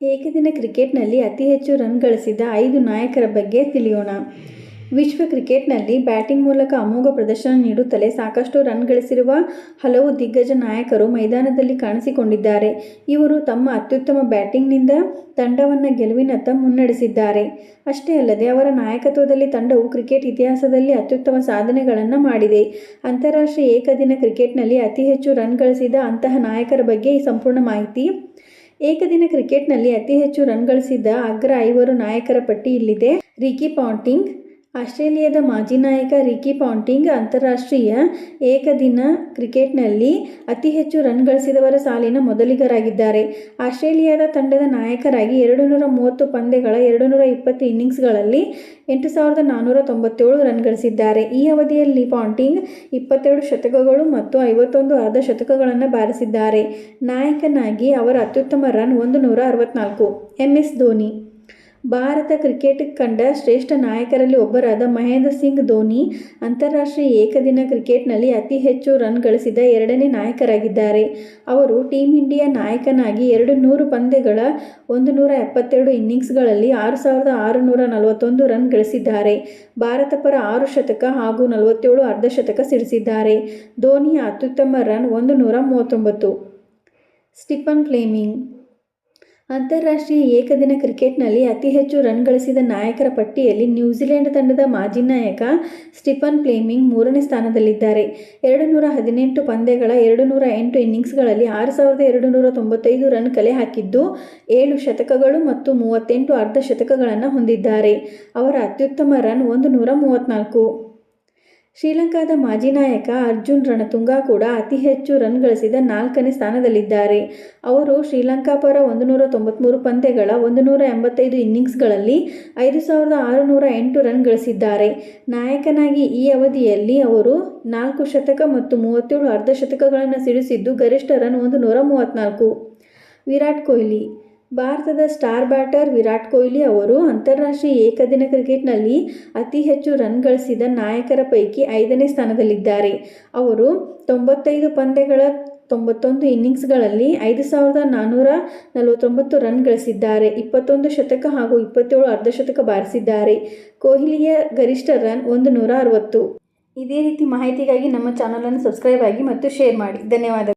ಏಕದಿನ ಕ್ರಿಕೆಟ್ನಲ್ಲಿ ಅತಿ ಹೆಚ್ಚು ರನ್ ಗಳಿಸಿದ ಐದು ನಾಯಕರ ಬಗ್ಗೆ ತಿಳಿಯೋಣ ವಿಶ್ವ ಕ್ರಿಕೆಟ್ನಲ್ಲಿ ಬ್ಯಾಟಿಂಗ್ ಮೂಲಕ ಅಮೋಘ ಪ್ರದರ್ಶನ ನೀಡುತ್ತಲೇ ಸಾಕಷ್ಟು ರನ್ ಗಳಿಸಿರುವ ಹಲವು ದಿಗ್ಗಜ ನಾಯಕರು ಮೈದಾನದಲ್ಲಿ ಕಾಣಿಸಿಕೊಂಡಿದ್ದಾರೆ. ಇವರು ತಮ್ಮ ಅತ್ಯುತ್ತಮ ಬ್ಯಾಟಿಂಗ್ನಿಂದ ತಂಡವನ್ನು ಗೆಲುವಿನತ್ತ ಮುನ್ನಡೆಸಿದ್ದಾರೆ. ಅಷ್ಟೇ ಅಲ್ಲದೆ ಅವರ ನಾಯಕತ್ವದಲ್ಲಿ ತಂಡವು ಕ್ರಿಕೆಟ್ ಇತಿಹಾಸದಲ್ಲಿ ಅತ್ಯುತ್ತಮ ಸಾಧನೆಗಳನ್ನು ಮಾಡಿದೆ. ಅಂತಾರಾಷ್ಟ್ರೀಯ ಏಕದಿನ ಕ್ರಿಕೆಟ್ನಲ್ಲಿ ಅತಿ ಹೆಚ್ಚು ರನ್ ಗಳಿಸಿದ ಅಂತಹ ನಾಯಕರ ಬಗ್ಗೆ ಈ ಸಂಪೂರ್ಣ ಮಾಹಿತಿ. ಏಕದಿನ ಕ್ರಿಕೆಟ್ನಲ್ಲಿ ಅತಿ ಹೆಚ್ಚು ರನ್ ಗಳಿಸಿದ್ದ ಅಗ್ರ ಐವರು ನಾಯಕರ ಪಟ್ಟಿ ಇಲ್ಲಿದೆ. ರಿಕಿ ಪಾಂಟಿಂಗ್ ಆಸ್ಟ್ರೇಲಿಯಾದ ಮಾಜಿ ನಾಯಕ ರಿಕಿ ಪಾಂಟಿಂಗ್ ಅಂತಾರಾಷ್ಟ್ರೀಯ ಏಕದಿನ ಕ್ರಿಕೆಟ್ನಲ್ಲಿ ಅತಿ ಹೆಚ್ಚು ರನ್ ಗಳಿಸಿದವರ ಸಾಲಿನ ಮೊದಲಿಗರಾಗಿದ್ದಾರೆ. ಆಸ್ಟ್ರೇಲಿಯಾದ ತಂಡದ ನಾಯಕರಾಗಿ ಎರಡು ನೂರ ಮೂವತ್ತು ಪಂದ್ಯಗಳ ಎರಡು ನೂರ ಇಪ್ಪತ್ತು ಇನ್ನಿಂಗ್ಸ್ಗಳಲ್ಲಿ ಎಂಟು ಸಾವಿರದ ನಾನ್ನೂರ ತೊಂಬತ್ತೇಳು ರನ್ ಗಳಿಸಿದ್ದಾರೆ. ಈ ಅವಧಿಯಲ್ಲಿ ಪಾಂಟಿಂಗ್ ಇಪ್ಪತ್ತೆರಡು ಶತಕಗಳು ಮತ್ತು ಐವತ್ತೊಂದು ಅರ್ಧ ಶತಕಗಳನ್ನು ಬಾರಿಸಿದ್ದಾರೆ. ನಾಯಕನಾಗಿ ಅವರ ಅತ್ಯುತ್ತಮ ರನ್ ಒಂದು ನೂರ ಅರವತ್ನಾಲ್ಕು. M. S. Dhoni Bharat cricket ಕಂಡ ಶ್ರೇಷ್ಠ ನಾಯಕರಲ್ಲಿ ಒಬ್ಬರಾದ ಮಹೇಂದ್ರ ಸಿಂಗ್ ಧೋನಿ ಅಂತಾರಾಷ್ಟ್ರೀಯ ಏಕದಿನ ಕ್ರಿಕೆಟ್ನಲ್ಲಿ ಅತಿ ಹೆಚ್ಚು ರನ್ ಗಳಿಸಿದ ಎರಡನೇ ನಾಯಕರಾಗಿದ್ದಾರೆ. ಅವರು ಟೀಮ್ ಇಂಡಿಯಾ ನಾಯಕನಾಗಿ ಎರಡು ನೂರು ಪಂದ್ಯಗಳ ಒಂದು ನೂರ ಎಪ್ಪತ್ತೆರಡು ಇನ್ನಿಂಗ್ಸ್ಗಳಲ್ಲಿ ಆರು ಸಾವಿರದ ಆರು ನೂರ ನಲವತ್ತೊಂದು ರನ್ ಗಳಿಸಿದ್ದಾರೆ. ಭಾರತ ಪರ ಆರು ಶತಕ ಹಾಗೂ ನಲವತ್ತೇಳು ಅರ್ಧಶತಕ ಸಿಡಿಸಿದ್ದಾರೆ. ಧೋನಿಯ ಅತ್ಯುತ್ತಮ ರನ್ ಒಂದು ನೂರ ಮೂವತ್ತೊಂಬತ್ತು. ಸ್ಟಿಫನ್ ಫ್ಲೆಮಿಂಗ್ ಅಂತಾರಾಷ್ಟ್ರೀಯ ಏಕದಿನ ಕ್ರಿಕೆಟ್ನಲ್ಲಿ ಅತಿ ಹೆಚ್ಚು ರನ್ ಗಳಿಸಿದ ನಾಯಕರ ಪಟ್ಟಿಯಲ್ಲಿ ನ್ಯೂಜಿಲೆಂಡ್ ತಂಡದ ಮಾಜಿ ನಾಯಕ ಸ್ಟಿಫನ್ ಫ್ಲೇಮಿಂಗ್ ಮೂರನೇ ಸ್ಥಾನದಲ್ಲಿದ್ದಾರೆ. ಎರಡು ನೂರ ಹದಿನೆಂಟು ಪಂದ್ಯಗಳ ಎರಡು ನೂರ ಎಂಟು ಇನ್ನಿಂಗ್ಸ್ಗಳಲ್ಲಿ ಆರು ಸಾವಿರದ ಎರಡು ನೂರ ತೊಂಬತ್ತೈದು ರನ್ ಕಲೆ ಹಾಕಿದ್ದು, ಏಳು ಶತಕಗಳು ಮತ್ತು ಮೂವತ್ತೆಂಟು ಅರ್ಧ ಶತಕಗಳನ್ನು ಹೊಂದಿದ್ದಾರೆ. ಅವರ ಅತ್ಯುತ್ತಮ ರನ್ ಒಂದು ನೂರ ಮೂವತ್ನಾಲ್ಕು. ಶ್ರೀಲಂಕಾದ ಮಾಜಿ ನಾಯಕ ಅರ್ಜುನ್ ರಣತುಂಗ ಕೂಡ ಅತಿ ಹೆಚ್ಚು ರನ್ ಗಳಿಸಿದ ನಾಲ್ಕನೇ ಸ್ಥಾನದಲ್ಲಿದ್ದಾರೆ. ಅವರು ಶ್ರೀಲಂಕಾ ಪರ ಒಂದು ನೂರ ತೊಂಬತ್ಮೂರು ಪಂದ್ಯಗಳ ಒಂದು ನೂರ ಎಂಬತ್ತೈದು ಇನ್ನಿಂಗ್ಸ್ಗಳಲ್ಲಿ ಐದು ಸಾವಿರದ ಆರು ನೂರ ಎಂಟು ರನ್ ಗಳಿಸಿದ್ದಾರೆ. ನಾಯಕನಾಗಿ ಈ ಅವಧಿಯಲ್ಲಿ ಅವರು ನಾಲ್ಕು ಶತಕ ಮತ್ತು ಮೂವತ್ತೇಳು ಅರ್ಧ ಶತಕಗಳನ್ನು ಸಿಡಿಸಿದ್ದು, ಗರಿಷ್ಠ ರನ್ ಒಂದು ನೂರ ಮೂವತ್ತ್ನಾಲ್ಕು ವಿರಾಟ್ ಕೊಹ್ಲಿ ಭಾರತದ ಸ್ಟಾರ್ ಬ್ಯಾಟರ್ ವಿರಾಟ್ ಕೊಹ್ಲಿ ಅವರು ಅಂತಾರಾಷ್ಟ್ರೀಯ ಏಕದಿನ ಕ್ರಿಕೆಟ್ನಲ್ಲಿ ಅತಿ ಹೆಚ್ಚು ರನ್ ಗಳಿಸಿದ ನಾಯಕರ ಪೈಕಿ ಐದನೇ ಸ್ಥಾನದಲ್ಲಿದ್ದಾರೆ. ಅವರು ತೊಂಬತ್ತೈದು ಪಂದ್ಯಗಳ ತೊಂಬತ್ತೊಂದು ಇನ್ನಿಂಗ್ಸ್ಗಳಲ್ಲಿ ಐದು ಸಾವಿರದ ನಾನ್ನೂರ ನಲವತ್ತೊಂಬತ್ತು ರನ್ ಗಳಿಸಿದ್ದಾರೆ. ಇಪ್ಪತ್ತೊಂದು ಶತಕ ಹಾಗೂ ಇಪ್ಪತ್ತೇಳು ಅರ್ಧಶತಕ ಬಾರಿಸಿದ್ದಾರೆ. ಕೊಹ್ಲಿಯ ಗರಿಷ್ಠ ರನ್ ಒಂದು ನೂರ ಅರವತ್ತು. ಇದೇ ರೀತಿ ಮಾಹಿತಿಗಾಗಿ ನಮ್ಮ ಚಾನಲನ್ನು ಸಬ್ಸ್ಕ್ರೈಬ್ ಆಗಿ ಮತ್ತು ಶೇರ್ ಮಾಡಿ. ಧನ್ಯವಾದಗಳು.